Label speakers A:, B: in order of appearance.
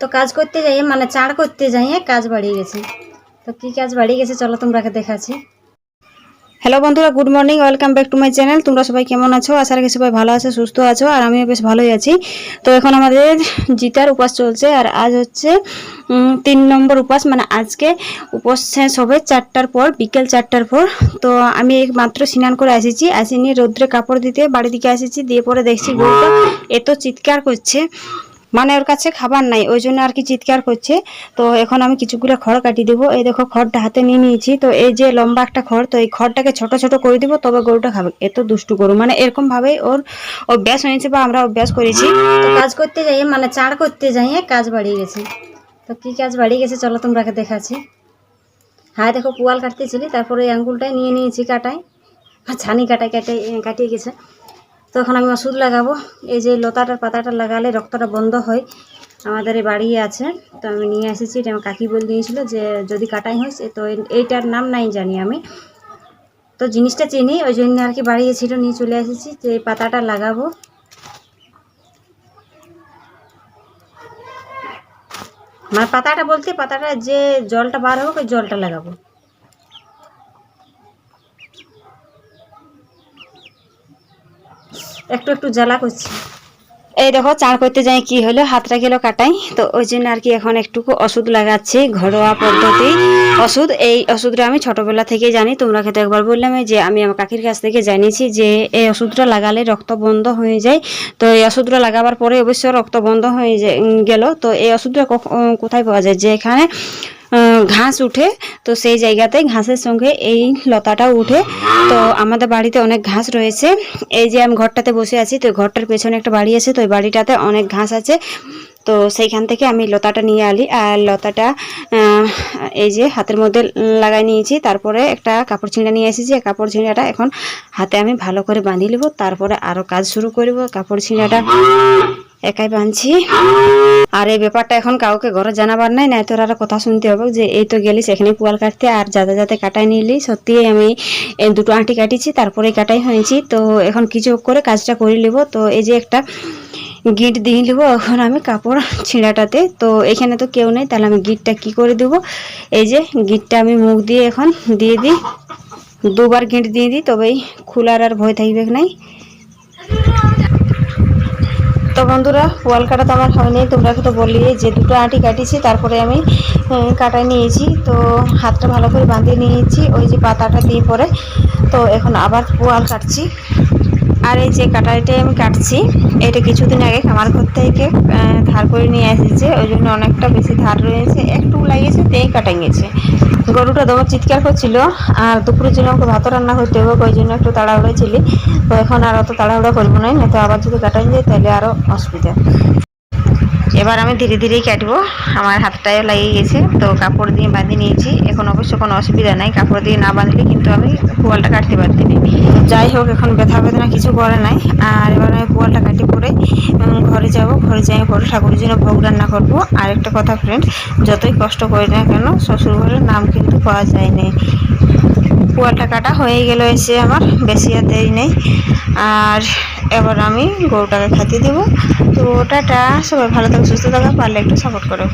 A: তো কাজ করতে যাই মানে চাড় করতে যাই কাজ বাড়িয়ে গেছে। তো কি কাজ বাড়িয়ে গেছে চলো তোমরাকে দেখাচ্ছি। হ্যালো বন্ধুরা good morning welcome back to my channel তোমরা সবাই কেমন আছো? আশা রাখি সবাই ভালো আছো, সুস্থ আছো, আর আমিও বেশ ভালোই আছি। তো এখন আমাদের জিতার উপাস চলছে, আর আজ হচ্ছে তিন নম্বর উপাস মানে আজকে উপাস শেষ হবে চারটার পর, বিকেল চারটার পর। তো আমি মাত্র স্নান করে এসেছি আসিনি রৌদ্রে কাপড় দিতে বাড়ি দিকে এসেছি, দিয়ে পরে দেখছি গরুটা এত চিৎকার করছে। মানে ওর কাছে খাবার নাই, ওই জন্য আর কি চিৎকার করছে। তো এখন আমি কিছুগুলো খড় কাটিয়ে দেবো। এই দেখো, খড়টা হাতে নিয়ে নিয়েছি। তো এই যে লম্বা একটা খড়, তো এই খড়টাকে ছোট ছোট করে দিব, তবে গরুটা খাবে। এত দুষ্টু গরু। মানে এরকম ভাবে ওর অভ্যাস হয়েছে বা আমরা অভ্যাস করেছি। তো কাজ করতে যাই মানে চাড় করতে যাই কাজ বাড়িয়ে গেছে। তো কি কাজ বাড়িয়ে গেছে, চলো তোমরাকে দেখাচ্ছি। হ্যাঁ দেখো, পুয়াল কাটতেছিলি, তারপরে আঙ্গুলটাই নিয়ে নিয়েছি কাটাই আর ছানি কাটাই কাটাই কাটিয়ে গেছে। তো এখন আমি ওষুধ লাগাবো। এই যে লতাটার পাতাটা লাগালে রক্তটা বন্ধ হয়। আমাদের এই বাড়ি আছে। তো আমি নিয়ে এসেছি, এটা আমার কাকি বলে দিয়েছিল যে যদি কাটাই হয় তো এইটার নাম নাই জানি আমি। তো জিনিসটা চিনি, ওই জন্য আর কি বাড়িয়েছিল নিয়ে চলে এসেছি যে এই পাতাটা লাগাবো। মানে পাতাটা বলতে পাতাটা যে জলটা বার হোক, ওই জলটা লাগাবো। একটু একটু জ্বালা করছি। এই দেখো চান করতে যাই, কি হলো? হাতটা গেল কাটাই। তো ওই জন্য আর কি এখন একটুকু ওষুধ লাগাচ্ছি, ঘরোয়া পদ্ধতি। ওষুধ, এই ওষুধটা আমি ছোটবেলা থেকে জানি। তোমরা খেতে একবার বললাম যে আমি আমার কাকির কাছ থেকে জানিয়েছি যে এই ওষুধটা লাগালে রক্ত বন্ধ হয়ে যায়। তো এই ওষুধটা লাগাবার পরে অবশ্য রক্ত বন্ধ হয়ে গেল। তো এই ওষুধটা কোথায় পাওয়া যায়? যে এখানে ঘাস উঠে, তো সেই জায়গাতে ঘাসের সঙ্গে এই লতাটাও উঠে। তো আমাদের বাড়িতে অনেক ঘাস রয়েছে। এই যে আমি ঘরটাতে বসে আছি, তো ঘরটার পেছনে একটা বাড়ি আছে, তো ওই বাড়িটাতে অনেক ঘাস আছে। তো সেইখান থেকে আমি লতাটা নিয়ে আলি, আর লতাটা এই যে হাতের মধ্যে লাগাই নিয়েছি। তারপরে একটা কাপড় ছিঁড়া নিয়ে এসেছি। কাপড় ছিঁড়াটা এখন হাতে আমি ভালো করে বাঁধি নেব। তারপরে আরও কাজ শুরু করব। কাপড় ছিঁড়াটা একাই বাঁধছি। আর এই ব্যাপারটা এখন কাউকে ঘরে জানাবার নাই। নাই তোর আর কথা শুনতে হবে যে, এই তো গেলি সেখানে পুয়াল কাটতে। আর যাতে যাতে কাটাই নিলি, সত্যি আমি দুটো আঁটি কাটিছি তারপরে কাটাই হয়েছি। তো এখন কিছু করে কাজটা করে নেব। তো এই যে একটা গিট দিয়ে নেব। এখন আমি কাপড় ছিঁড়াটাতে। তো এখানে তো কেউ নেই, তাহলে আমি গিটটা কি করে দেব? এই যে গিটটা আমি মুখ দিয়ে এখন দিয়ে দিই। দুবার গিট দিয়ে দিই তবেই খোলার আর ভয় থাকবে নাই। তো বন্ধুরা পোয়াল কাটা তো আমার হয়নি। তোমরা তো বললি যে দুটো আঁটি কাটিছি তারপরে আমি কাটাই নিয়েছি। তো হাতটা ভালো করে বাঁধিয়ে নিয়েছি, ওই যে পাতাটা দিয়ে পরে। তো এখন আবার পোয়াল কাটছি। আর এই যে কাটারিটাই আমি কাটছি, এটা কিছুদিন আগে খামার ঘর থেকে ধার করে নিয়ে এসেছে, ওই জন্য অনেকটা বেশি ধার রয়েছে। একটু লাগিয়েছে, তেই কাটাই গেছে গরুটা দমে চিৎকার করছিল, আর দুপুরের জন্য আমাকে ভাত রান্না করতে হবে, ওই জন্য একটু তাড়াহুড়ো ছিলি। তো এখন আর অত তাড়াহুড়ো করব না না তো আবার যদি কাটাই যায়, তাহলে আরও অসুবিধা। এবার আমি ধীরে ধীরেই কাটবো। আমার হাতটায় লাগিয়ে গেছে। তো কাপড় দিয়ে বাঁধিয়ে নিয়েছি। এখন অবশ্য কোনো অসুবিধা নাই। কাপড় দিয়ে না বাঁধলে কিন্তু আমি পোয়ালটা কাটতে পারছি না যাই হোক, এখন ব্যথা বেদনা কিছু করে নাই। আর এবার আমি পোয়ালটা কাটি পরে ঘরে যাব। ঘরে যাই, পরে ঠাকুরের জন্য ভোগ রান্না করব। আর একটা কথা ফ্রেন্ড যতই কষ্ট করি না কেন শ্বশুর ঘরের নাম কিন্তু পাওয়া যায় না পোয়ালটা টাকাটা হয়ে গেল এসে আমার, বেশি আর দেরি নেই। আর এবার আমি গরুটাকে খেতে দেবো। তো টাটা, সবাই ভালো থাকো, সুস্থ থাকো, পারলে একটু সাপোর্ট করো।